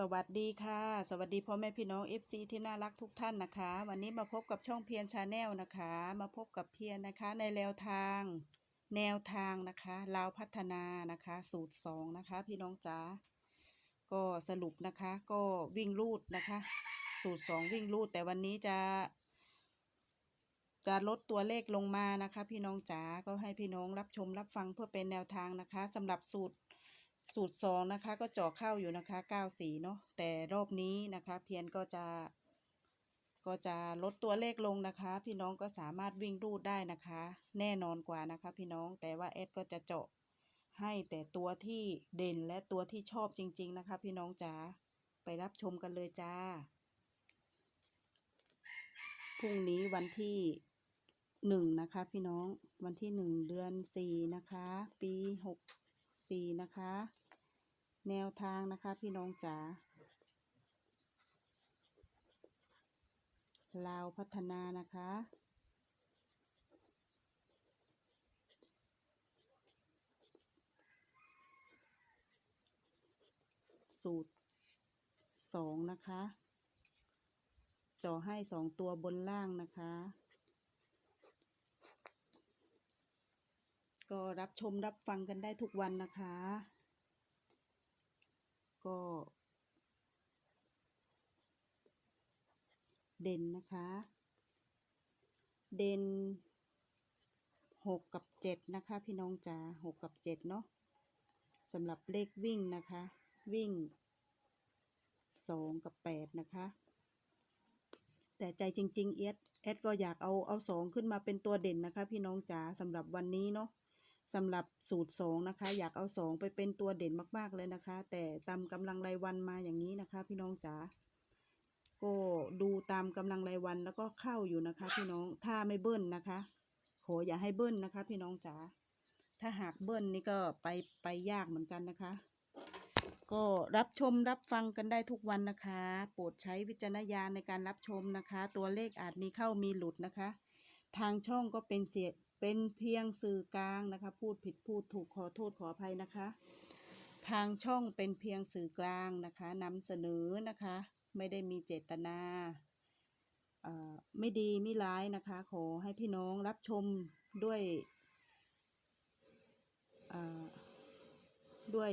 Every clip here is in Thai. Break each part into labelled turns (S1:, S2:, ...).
S1: สวัสดีค่ะ สวัสดีพ่อแม่พี่น้อง FC ที่น่ารักทุกท่านนะคะ วันนี้มาพบกับช่องเพียรชาแนลนะคะ มาพบกับเพียรนะคะ ในแนวทาง แนวทางนะคะลาวพัฒนานะคะ สูตรสองนะคะ พี่น้องจ๋าก็สรุปนะคะก็วิ่งรูดนะคะ สูตรสองวิ่งรูด แต่วันนี้จะจะลดตัวเลขลงมานะคะ พี่น้องจ๋าก็ให้พี่น้องรับชมรับฟังเพื่อเป็นแนวทางนะคะสำหรับสูตร สูตรสองนะคะ ก็เจาะเข้าอยู่นะคะเก้าสีเนาะแต่รอบนี้นะคะ เพียนก็จะ ก็จะลดตัวเลขลงนะคะ พี่น้องก็สามารถวิ่งรูดได้นะคะ แน่นอนกว่านะคะ พี่น้องแต่ว่าเอสก็จะเจาะให้แต่ตัวที่เด่นและตัวที่ชอบจริง ๆ นะคะ พี่น้องจ๋าไปรับชมกันเลยจ้าพรุ่งนี้วันที่หนึ่งนะคะ พี่น้องวันที่หนึ่งเดือนสี่นะคะ ปีหก สี่นะคะ แนวทางนะคะพี่น้องจ๋าลาวพัฒนานะคะ สูตรสองนะคะจ่อให้สองตัวบนล่างนะคะ ก็รับชมรับฟังกันได้ทุกวันนะคะ ก็ เด่นนะคะ เด่นหกกับเจ็ดนะคะ พี่น้องจ๋าหกกับเจ็ดเนาะสำหรับเลขวิ่งนะคะ วิ่งสองกับแปดนะคะ แต่ใจจริง ๆ เอสเอสก็อยากเอาเอาสองขึ้นมาเป็นตัวเด่นนะคะ พี่น้องจ๋าสำหรับวันนี้เนาะ สำหรับสูตรสองนะคะ อยากเอาสองไปเป็นตัวเด่นมาก ๆ เลยนะคะ แต่ตามกำลังรายวันมาอย่างนี้นะคะ พี่น้องจ๋าก็ดูตามกำลังรายวันแล้วก็เข้าอยู่นะคะ พี่น้องถ้าไม่เบิ้ลนะคะขออย่าให้เบิ้ลนะคะ พี่น้องจ๋าถ้าหากเบิ้ลนี่ก็ไปไปยากเหมือนกันนะคะ ก็รับชมรับฟังกันได้ทุกวันนะคะ โปรดใช้วิจารณญาณในการรับชมนะคะ ตัวเลขอาจมีเข้ามีหลุดนะคะ ทางช่องก็เป็นเสียเป็นเพียงสื่อกลางนะคะ พูดผิดพูดถูกขอโทษขออภัยนะคะ ทางช่องเป็นเพียงสื่อกลางนะคะนำเสนอนะคะ ไม่ได้มีเจตนาเอ่อไม่ดีไม่ร้ายนะคะ ขอให้พี่น้องรับชมด้วยเอ่อด้วย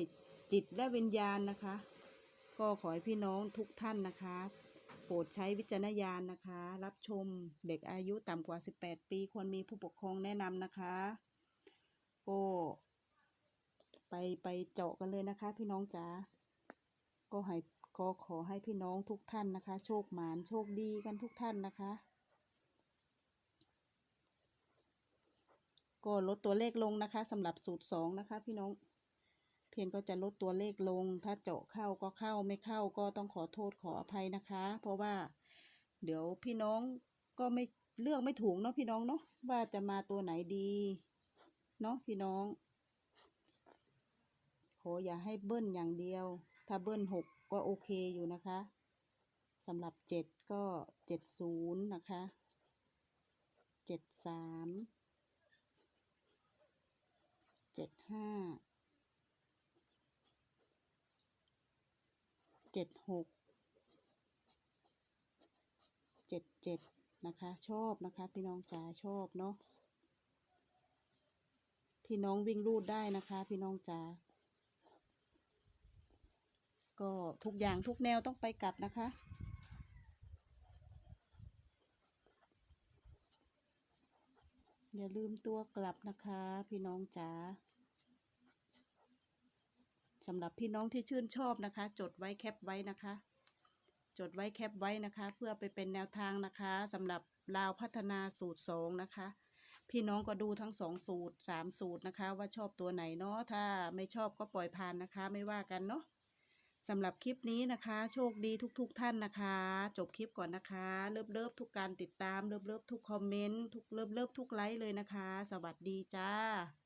S1: จิตและวิญญาณนะคะ ก็ขอให้พี่น้องทุกท่านนะคะ โปรดใช้วิจารณญาณนะคะ รับชมเด็กอายุต่ำกว่า 18 ปีควรมีผู้ปกครองแนะนำนะคะก็ไปไปเจาะกันเลยนะคะ พี่น้องจ๋าก็ให้ก็ขอให้พี่น้องทุกท่านนะคะ โชคหมานโชคดีกันทุกท่านนะคะ ก็ลดตัวเลขลงนะคะสำหรับสูตรสองนะคะ พี่น้อง เพียงก็จะลดตัวเลขลง ถ้าเจาะเข้าก็เข้าไม่เข้าก็ต้องขอโทษขออภัยนะคะ เพราะว่า เดี๋ยวพี่น้องก็ไม่เลือกไม่ถูกเนาะพี่น้องเนาะว่าจะมาตัวไหนดีเนาะพี่น้องขออย่าให้เบิ้ลอย่างเดียว ถ้าเบิ้ลหกก็โอเคอยู่นะคะสำหรับเจ็ดก็เจ็ดศูนย์นะคะเจ็ดสามเจ็ดห้า เจ็ดหกเจ็ดเจ็ดนะคะ ชอบนะคะพี่น้องจ๋าชอบเนาะพี่น้องวิ่งรูดได้นะคะ พี่น้องจ๋าก็ทุกอย่างทุกแนวต้องไปกลับนะคะ อย่าลืมตัวกลับนะคะ พี่น้องจ๋า สำหรับพี่น้องที่ชื่นชอบนะคะ จดไว้แคปไว้นะคะ จดไว้แคปไว้นะคะ เพื่อไปเป็นแนวทางนะคะสำหรับลาวพัฒนาสูตรสองนะคะ พี่น้องก็ดูทั้งสองสูตรสามสูตรนะคะ ว่าชอบตัวไหนเนาะถ้าไม่ชอบก็ปล่อยผ่านนะคะ ไม่ว่ากันเนาะสำหรับคลิปนี้นะคะ โชคดีทุกๆทท่านนะคะ จบคลิปก่อนนะคะ เลิฟเลิฟทุกการติดตาม เลิฟเลิฟทุกคอมเมนต์ทุกเลิฟเลิฟทุกไลค์เลยนะคะ สวัสดีจ้า